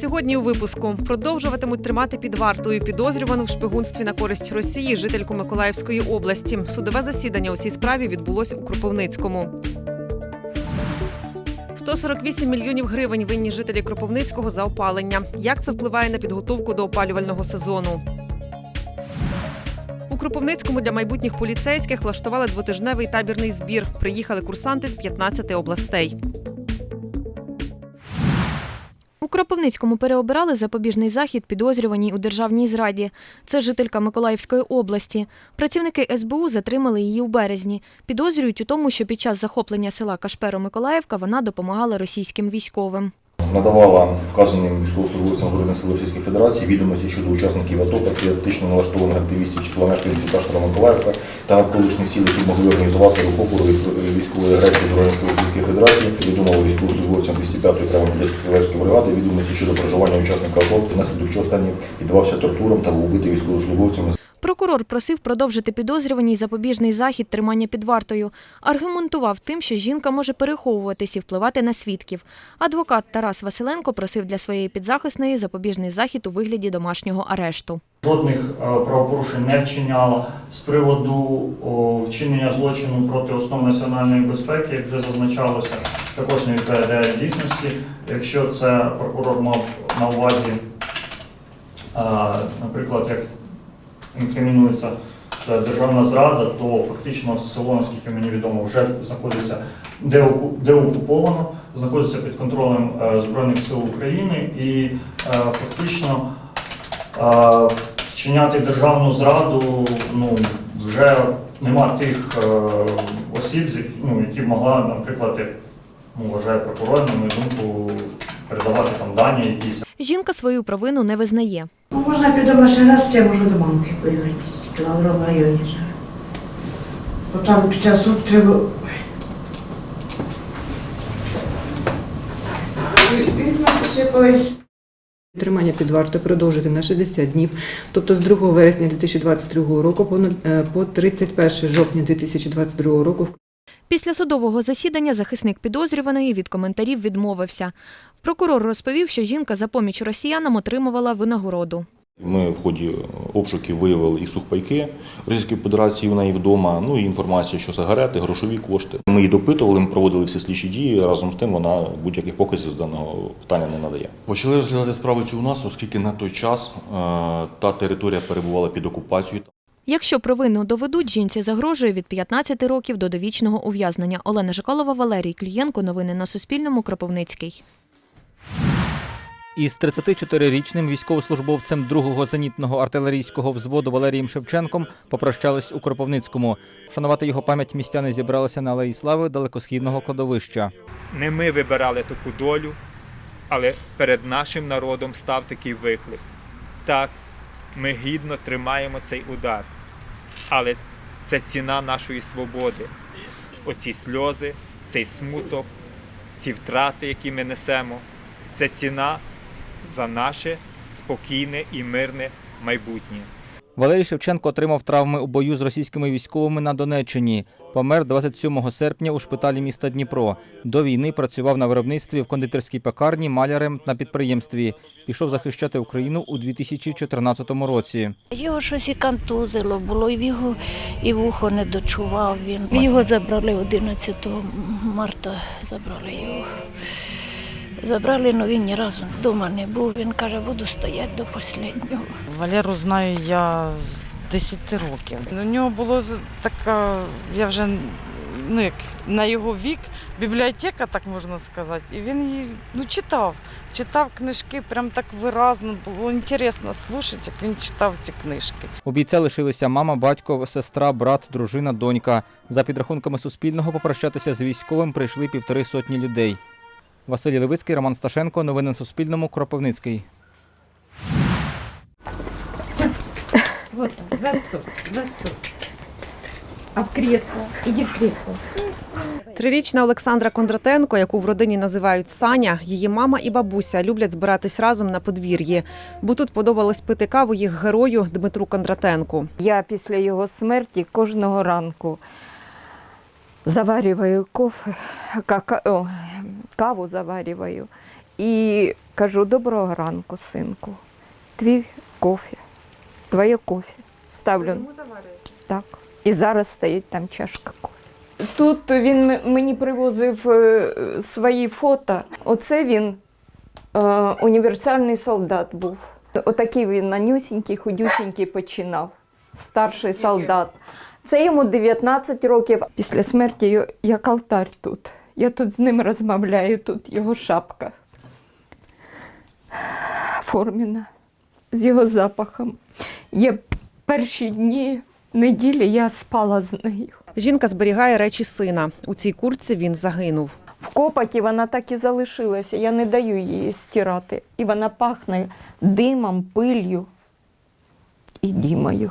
Сьогодні у випуску продовжуватимуть тримати під вартою підозрювану в шпигунстві на користь Росії жительку Миколаївської області. Судове засідання у цій справі відбулось у Кропивницькому. 148 мільйонів гривень винні жителі Кропивницького за опалення. Як це впливає на підготовку до опалювального сезону? У Кропивницькому для майбутніх поліцейських влаштували двотижневий табірний збір. Приїхали курсанти з 15 областей. Кропивницькому переобирали запобіжний захід підозрюваній у державній зраді. Це жителька Миколаївської області. Працівники СБУ затримали її у березні. Підозрюють у тому, що під час захоплення села Кашперо-Миколаївка вона допомагала російським військовим. Надавала вказаним військовослужбовцям Збройних сил Російської Федерації відомості щодо учасників АТО, патріотично налаштованих активістів чи мешканців Каштора Миколаївка та колишніх сіл, які могли організувати опору від військової агресії Збройних сил Російської Федерації. Повідомили військовослужбовцям 205-ї окремої Одеської бригади відомості щодо проживання учасника АТО, внаслідок чого останній піддавався тортурам та був військовослужбовцями Прокурор просив продовжити підозрюваній запобіжний захід тримання під вартою. Аргументував тим, що жінка може переховуватись і впливати на свідків. Адвокат Тарас Василенко просив для своєї підзахисної запобіжний захід у вигляді домашнього арешту. Жодних е, правопорушень не вчиняла з приводу вчинення злочину проти основ національної безпеки, як вже зазначалося, також не відповідає дійсності. Якщо це прокурор мав на увазі, е, наприклад, як інкримінується державна зрада, то фактично село, наскільки мені відомо, вже знаходиться деоку- деокуповано, знаходиться під контролем е, Збройних сил України і е, фактично е, вчиняти державну зраду, ну вже нема тих осіб, ну, які могла, наприклад, ну, вважає прокурор, на мою думку, передавати там дані якісь. Жінка свою провину не визнає. Можна піду машин раз, я можу до мамки поїхати, в Лавровому районі. Бо там під час суд треба. Вікна посипались. Тримання під вартою продовжити на 60 днів, тобто з 2 вересня 2022 року по е, по 31 жовтня 2022 року Після судового засідання захисник підозрюваної від коментарів відмовився. Прокурор розповів, що жінка за поміч росіянам отримувала винагороду. Ми в ході обшуків виявили і сухпайки Російської Федерації у неї вдома, ну і інформація, що сигарети, грошові кошти. Ми її допитували, ми проводили всі слідчі дії. Разом з тим вона будь-яких показів з даного питання не надає. Почали розглядати справу цю у нас, оскільки на той час е, та територія перебувала під окупацією. Якщо провину доведуть, жінці загрожує від 15 років до довічного ув'язнення. Олена Жикалова, Валерій Клюєнко. Новини на Суспільному. Кропивницький. Із 34-річним військовослужбовцем 2-го зенітного артилерійського взводу Валерієм Шевченком попрощались у Кропивницькому. Вшанувати його пам'ять містяни зібралися на Алеї Слави далекосхідного кладовища. Не ми вибирали таку долю, але перед нашим народом став такий виклик. Так, ми гідно тримаємо цей удар, але це ціна нашої свободи. Оці сльози, цей смуток, ці втрати, які ми несемо, це ціна за наше спокійне і мирне майбутнє. Валерій Шевченко отримав травми у бою з російськими військовими на Донеччині. Помер 27 серпня у шпиталі міста Дніпро. До війни працював на виробництві в кондитерській пекарні, малярем на підприємстві. Пішов захищати Україну у 2014 році. Його щось і контузило було, і в його і вухо не дочував він. Його забрали 11 марта, забрали його. Забрали, але він ні разу вдома не був. Він каже, буду стояти до останнього. Валеру знаю я з 10 років. У нього було така, я вже ну, як на його вік, бібліотека, так можна сказати. І він її ну, читав. Читав книжки, прям так виразно. Було інтересно слухати, як він читав ці книжки. У бійця лишилися мама, батько, сестра, брат, дружина, донька. За підрахунками Суспільного попрощатися з військовим прийшли півтори сотні людей. Василій Левицький, Роман Сташенко. Новини на Суспільному. Кропивницький. Вот так, за стол, за стол. А в кресло? Иди в кресло. Трирічна Олександра Кондратенко, яку в родині називають Саня, її мама і бабуся люблять збиратись разом на подвір'ї, бо тут подобалось пити каву їх герою Дмитру Кондратенку. Я після його смерті кожного ранку заварюваю кофе, кака- о, каву заварюваю і кажу: доброго ранку, синку. Твій кофе, твоє кофе. Ставлю. Так. І зараз стоїть там чашка кофе. Тут він мені привозив е, свої фото. Оце він е, універсальний солдат був. Отакий він манюсінький, худюсінький починав. Старший солдат. Це йому 19 років. Після смерті як алтарь тут. Я тут з ним розмовляю, тут його шапка форміна з його запахом. Є перші дні неділі я спала з нею. Жінка зберігає речі сина. У цій куртці він загинув. В копоті вона так і залишилася. Я не даю її стирати. І вона пахне димом, пиллю і дімою.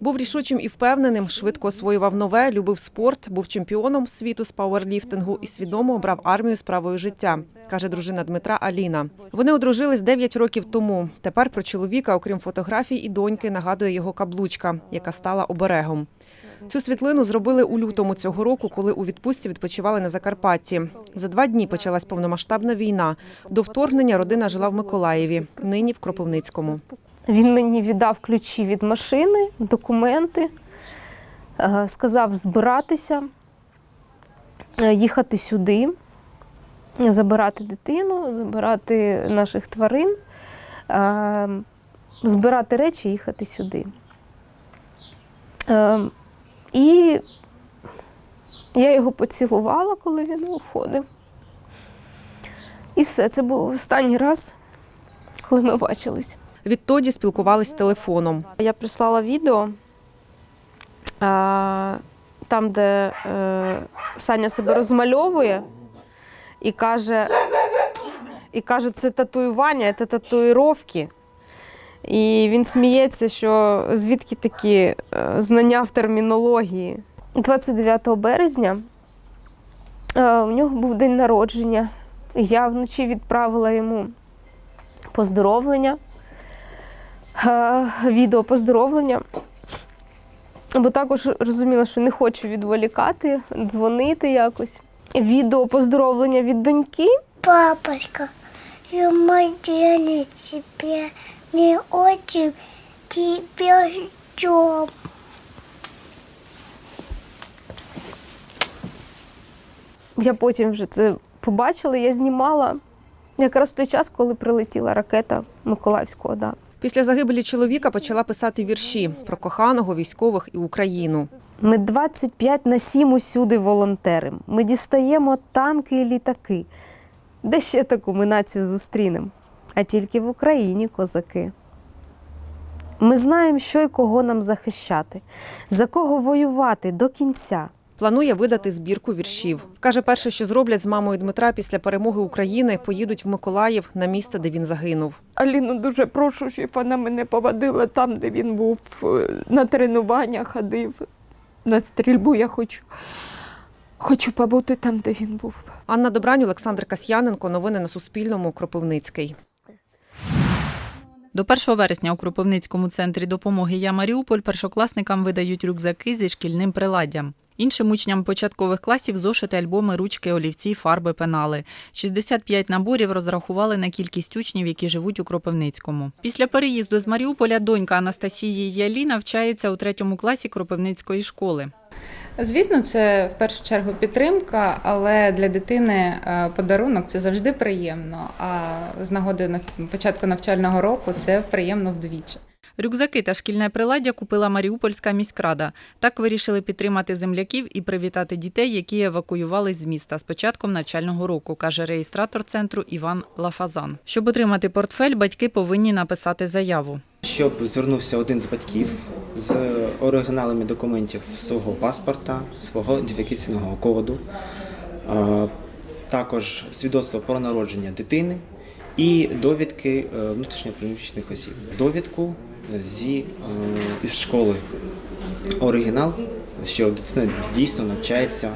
Був рішучим і впевненим, швидко освоював нове, любив спорт, був чемпіоном світу з пауерліфтингу і свідомо обрав армію справою життя, каже дружина Дмитра Аліна. Вони одружились 9 років тому. Тепер про чоловіка, окрім фотографій і доньки, нагадує його каблучка, яка стала оберегом. Цю світлину зробили у лютому цього року, коли у відпустці відпочивали на Закарпатті. За два дні почалась повномасштабна війна. До вторгнення родина жила в Миколаєві, нині в Кропивницькому. Він мені віддав ключі від машини, документи, е, сказав збиратися, е, їхати сюди, забирати дитину, забирати наших тварин, е, збирати речі їхати сюди. І я його поцілувала, коли він уходив. І все, це був останній раз, коли ми бачились. Відтоді спілкувались телефоном. Я прислала відео, там, де е, Саня себе розмальовує і каже, і каже, це татуювання, це татуїровки. І він сміється, що звідки такі е, знання в термінології. 29 березня е, у нього був день народження. Я вночі відправила йому поздоровлення е, відео поздоровлення. Бо також розуміла, що не хочу відволікати, дзвонити якось. Відео поздоровлення від доньки. Папочка, я мой тебе. Мы очень тебя ждем. Я потім вже це побачила, я знімала якраз в той час, коли прилетіла ракета Миколаївського ОДА. Після загибелі чоловіка почала писати вірші про коханого, військових і Україну. Ми 25 на 7 усюди волонтерим. Ми дістаємо танки і літаки. Де ще таку ми націю зустрінемо? А тільки в Україні козаки. Ми знаємо, що і кого нам захищати, за кого воювати до кінця. Планує видати збірку віршів. Каже, перше, що зроблять з мамою Дмитра після перемоги України, поїдуть в Миколаїв на місце, де він загинув. Аліну дуже прошу, щоб вона мене поводила там, де він був, е, на тренування ходив, на стрільбу я хочу. Хочу побути там, де він був. Анна Добрань, Олександр Касьяненко. Новини на Суспільному. Кропивницький. До 1 вересня у Кропивницькому центрі допомоги «Я Маріуполь» першокласникам видають рюкзаки зі шкільним приладдям. Іншим учням початкових класів зошити, альбоми, ручки, олівці, фарби, пенали. 65 наборів розрахували на кількість учнів, які живуть у Кропивницькому. Після переїзду з Маріуполя донька Анастасії Ялі навчається у третьому класі Кропивницької школи. Звісно, це в першу чергу підтримка, але для дитини е, подарунок це завжди приємно. А з нагоди на початку навчального року це приємно вдвічі. Рюкзаки та шкільне приладдя купила Маріупольська міськрада. Так вирішили підтримати земляків і привітати дітей, які евакуювались з міста з початком навчального року, каже реєстратор центру Іван Лафазан. Щоб отримати портфель, батьки повинні написати заяву. Щоб звернувся один з батьків з оригіналами документів свого паспорта, свого ідентифікаційного коду, також свідоцтво про народження дитини і довідки е, внутрішньопереміщених осіб. Довідку зі, е, із школи оригінал, що дитина дійсно навчається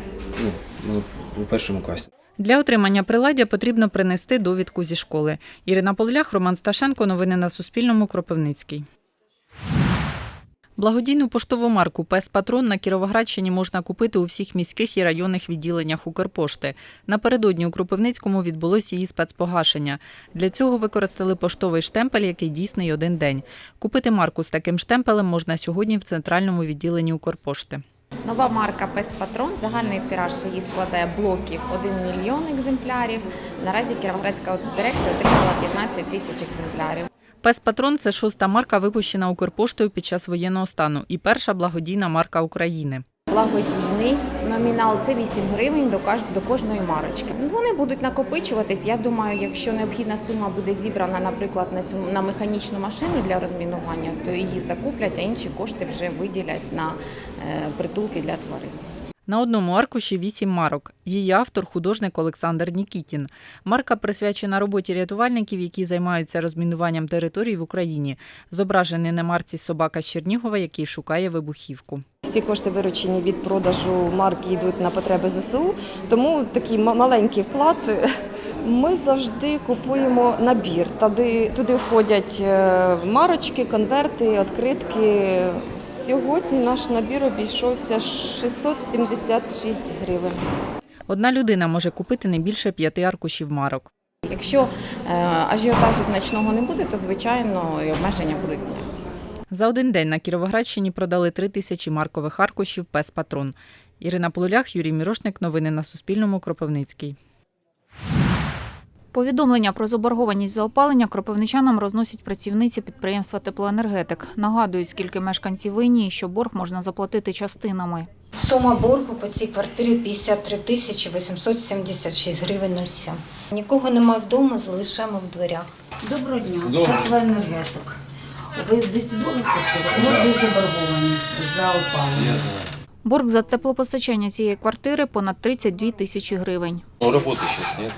ну, у першому класі. Для отримання приладдя потрібно принести довідку зі школи. Ірина Полях, Роман Сташенко. Новини на Суспільному. Кропивницький. Благодійну поштову марку Пес Патрон на Кіровоградщині можна купити у всіх міських і районних відділеннях Укрпошти. Напередодні у Кропивницькому відбулося її спецпогашення. Для цього використали поштовий штемпель, який дійсний один день. Купити марку з таким штемпелем можна сьогодні в центральному відділенні Укрпошти. Нова марка Пес Патрон. Загальний тираж її складає блоків 1 мільйон екземплярів. Наразі Кіровоградська дирекція отримала 15 тисяч екземплярів. Пес Патрон це шоста марка, випущена Укрпоштою під час воєнного стану, і перша благодійна марка України. Благодійний номінал це 8 гривень до до кожної марочки. Вони будуть накопичуватись. Я думаю, якщо необхідна сума буде зібрана, наприклад, на цю на механічну машину для розмінування, то її закуплять, а інші кошти вже виділять на е, притулки для тварин. На одному аркуші вісім марок. Її автор художник Олександр Нікітін. Марка присвячена роботі рятувальників, які займаються розмінуванням територій в Україні. Зображений на марці собака з Чернігова, який шукає вибухівку. Всі кошти, виручені від продажу марки, йдуть на потреби ЗСУ, тому такий ма- маленький вклад. Ми завжди купуємо набір. Туди, туди входять е, марочки, конверти, відкритки. Сьогодні наш набір обійшовся 676 гривень. Одна людина може купити не більше п'яти аркушів марок. Якщо е, ажіотажу значного не буде, то звичайно і обмеження будуть зняті. За один день на Кіровоградщині продали три тисячі маркових аркушів Пес Патрон. Ірина Полулях, Юрій Мірошник. Новини на Суспільному. Кропивницький. Повідомлення про заборгованість за опалення кропивничанам розносять працівниці підприємства Теплоенергетик. Нагадують, скільки мешканців винні і що борг можна заплатити частинами. Сума боргу по цій квартирі 53 тисячі 876 гривень 07. Нікого немає вдома, залишаємо в дверях. Доброго дня, теплоенергетик. Ви 200 доларів коштує? У вас є заборгованість за опалення. Борг за теплопостачання цієї квартири понад 32 тисячі гривень. Ну, работы сейчас нет.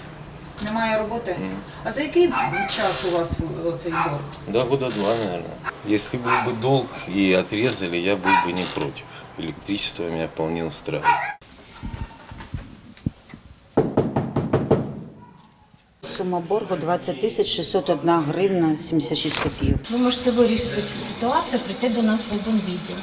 Немає роботи? А за який час у вас оцей борг? Да, года два, наверное. Если был бы долг и отрезали, я был бы не против. Электричество меня вполне устраивает. Сума боргу 20 тисяч 601 гривна 76 копійок. Ви можете вирішити цю ситуацію, прийти до нас в обонвідділ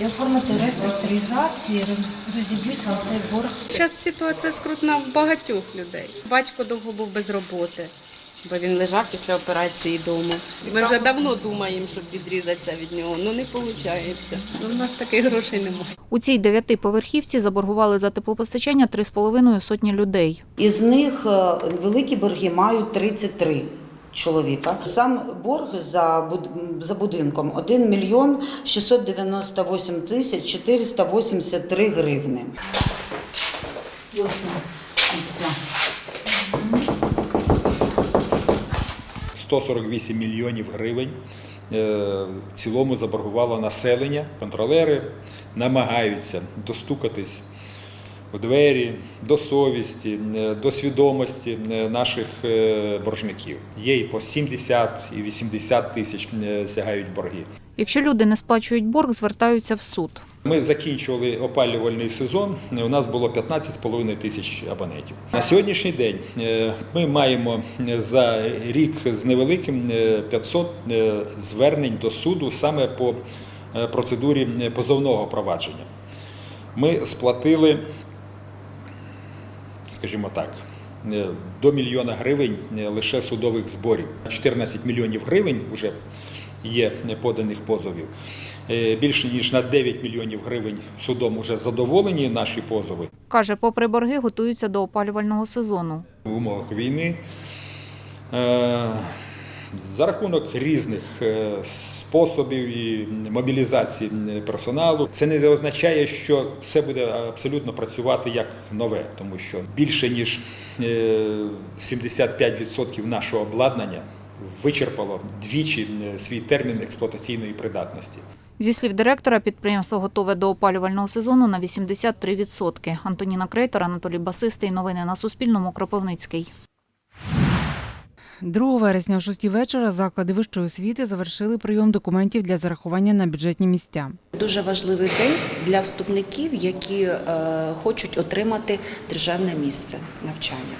і оформити реструктуризацію, роз- розіб'ють вам цей борг. Зараз ситуація скрутна в багатьох людей. Батько довго був без роботи, бо він лежав після операції вдома. Ми вже давно думаємо, щоб відрізатися від нього. Ну не виходить. Ну, у нас таких грошей немає. У цій дев'ятиповерхівці заборгували за теплопостачання 3,5 сотні людей. Із них е, великі борги мають 33 чоловіка. Сам борг за, за будинком 1 мільйон 698 тисяч 483 гривни. Ось ця. 148 мільйонів гривень е, в цілому заборгувало населення. Контролери намагаються достукатись в двері до совісті, е, до свідомості е, наших е, боржників. Є і по 70, і 80 тисяч сягають борги. Якщо люди не сплачують борг, звертаються в суд. Ми закінчували опалювальний сезон. У нас було 15,5 тисяч абонентів. На сьогоднішній день ми маємо за рік з невеликим е, 500 е, звернень до суду саме по процедурі позовного провадження. Ми сплатили, скажімо так, е, до мільйона гривень е, лише судових зборів. 14 мільйонів гривень вже є поданих позовів. Е, Більше ніж на 9 мільйонів гривень судом вже задоволені наші позови. Каже, попри борги, готуються до опалювального сезону. в умовах війни. Е, За рахунок різних е, способів і мобілізації персоналу, це не означає, що все буде абсолютно працювати як нове, тому що більше ніж е, 75% нашого обладнання вичерпало двічі е, свій термін експлуатаційної придатності. Зі слів директора, підприємство готове до опалювального сезону на 83%. Антоніна Крейтор, Анатолій Басистий. Новини на Суспільному. Кропивницький. 2 вересня о 6 вечора заклади вищої освіти завершили прийом документів для зарахування на бюджетні місця. Дуже важливий день для вступників, які е, хочуть отримати державне місце навчання,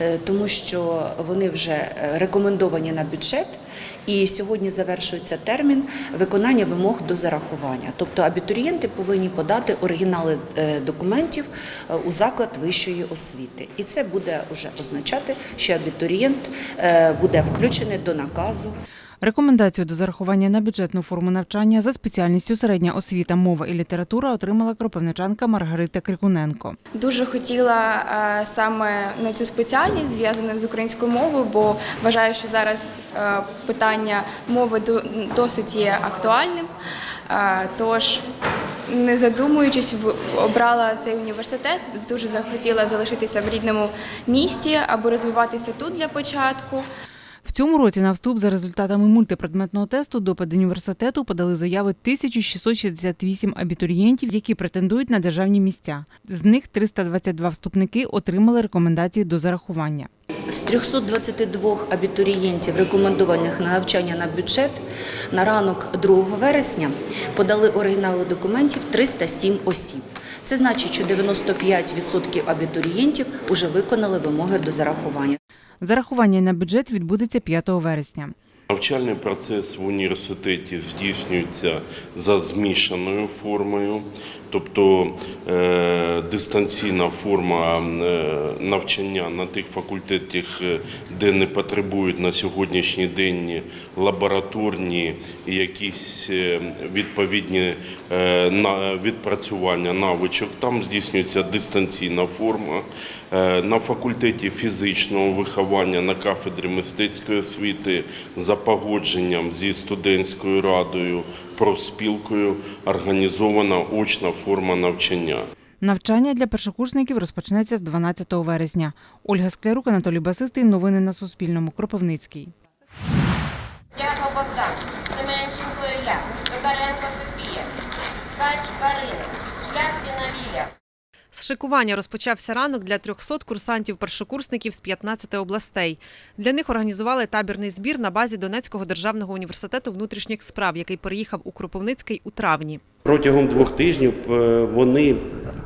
Е, тому що вони вже е, рекомендовані на бюджет, і сьогодні завершується термін виконання вимог до зарахування. Тобто абітурієнти повинні подати оригінали е, документів е, у заклад вищої освіти, і це буде вже означати, що абітурієнт е, буде включений до наказу. Рекомендацію до зарахування на бюджетну форму навчання за спеціальністю середня освіта, мова і література отримала кропивничанка Маргарита Крикуненко. Дуже хотіла е, саме на цю спеціальність зв'язану з українською мовою, бо вважаю, що зараз е, питання мови досить є актуальним. Е, Тож, не задумуючись, обрала цей університет. Дуже захотіла залишитися в рідному місті або розвиватися тут для початку. В цьому році на вступ за результатами мультипредметного тесту до педуніверситету подали заяви 1668 абітурієнтів, які претендують на державні місця. З них 322 вступники отримали рекомендації до зарахування. З 322 абітурієнтів, рекомендованих на навчання на бюджет, на ранок 2 вересня подали оригінали документів 307 осіб. Це значить, що 95% абітурієнтів вже виконали вимоги до зарахування. Зарахування на бюджет відбудеться 5 вересня. Навчальний процес в університеті здійснюється за змішаною формою, тобто е, дистанційна форма е, навчання на тих факультетах, е, де не потребують на сьогоднішній день лабораторні і якісь відповідні на- відпрацювання навичок. Там здійснюється дистанційна форма. Е, На факультеті фізичного виховання на кафедрі мистецької освіти за погодженням зі студентською радою, профспілкою організована очна форма навчання. Навчання для першокурсників розпочнеться з 12 вересня. Ольга Склярук, Анатолій Басистий. Новини на Суспільному. Кропивницький. Дякую Богдан, Семенченко Ілля, Токаренко Софія, Ткач Карина, Шлях Діна Лілія. Шикування розпочався ранок для 300 курсантів-першокурсників з 15 областей. Для них організували табірний збір на базі Донецького державного університету внутрішніх справ, який переїхав у Кропивницький у травні. Протягом двох тижнів е, вони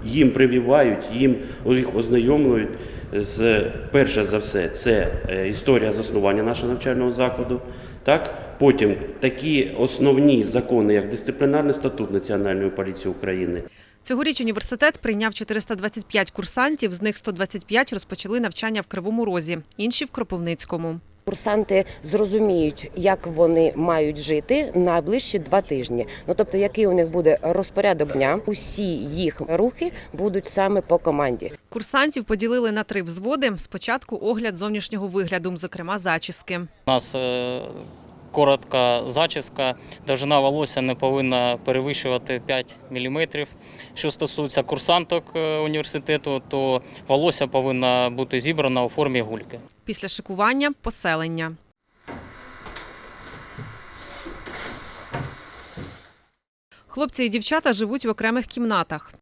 їм прививають, їм їх ознайомлюють з перше за все, це е, історія заснування нашого навчального закладу. Так, потім такі основні закони, як дисциплінарний статут Національної поліції України, Цьогоріч університет прийняв 425 курсантів, з них 125 розпочали навчання в Кривому Розі, інші в Кропивницькому. Курсанти зрозуміють, як вони мають жити найближчі два тижні. Ну тобто, який у них буде розпорядок дня, усі їх рухи будуть саме по команді. Курсантів поділили на три взводи. Спочатку огляд зовнішнього вигляду, зокрема зачіски. У нас е, коротка зачіска, довжина волосся не повинна перевищувати 5 мм. Що стосується курсанток е, університету, то волосся повинно бути зібрано у формі гульки. Після шикування поселення. Хлопці і дівчата живуть в окремих кімнатах.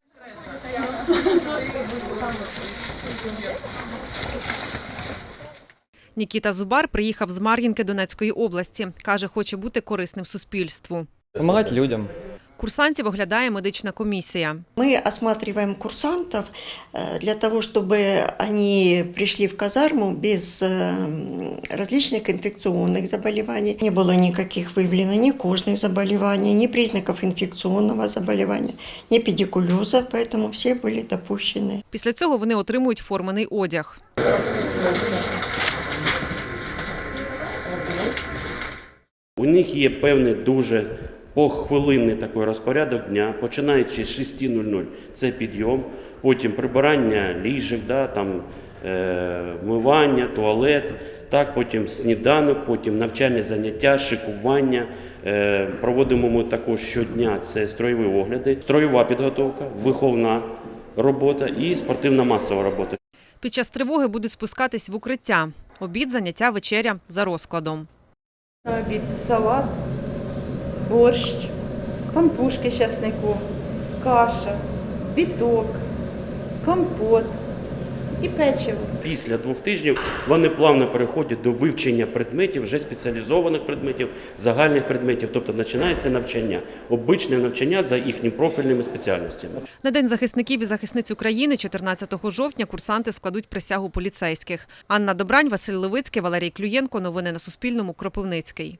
Нікіта Зубар приїхав з Мар'їнки Донецької області. Каже, хоче бути корисним суспільству. Помогать людям. Курсантів оглядає медична комісія. Мы осматриваем курсантов э, для того, чтобы они пришли в казарму без э, различных инфекционных заболеваний. Не было никаких выявлено ни кожных заболеваний, ни признаков инфекционного заболевания, ни педикулеза, поэтому все были допущены. Після цього вони отримують формений одяг. У них є певний дуже похвилинний такий розпорядок дня, починаючи з 6.00 це підйом, потім прибирання ліжок, да, там, е, вмивання, туалет, так, потім сніданок, потім навчальні заняття, шикування. Е, проводимо ми також щодня це строєві огляди, строєва підготовка, виховна робота і спортивна масова робота. Під час тривоги будуть спускатись в укриття. Обід, заняття, вечеря за розкладом. На обід салат, борщ, пампушки з часником, каша, біток, компот і печиво. Після двох тижнів вони плавно переходять до вивчення предметів, вже спеціалізованих предметів, загальних предметів, тобто починається навчання, обичне навчання за їхніми профільними спеціальностями. На День захисників і захисниць України 14 жовтня курсанти складуть присягу поліцейських. Анна Добрань, Василь Левицький, Валерій Клюєнко. Новини на Суспільному. Кропивницький.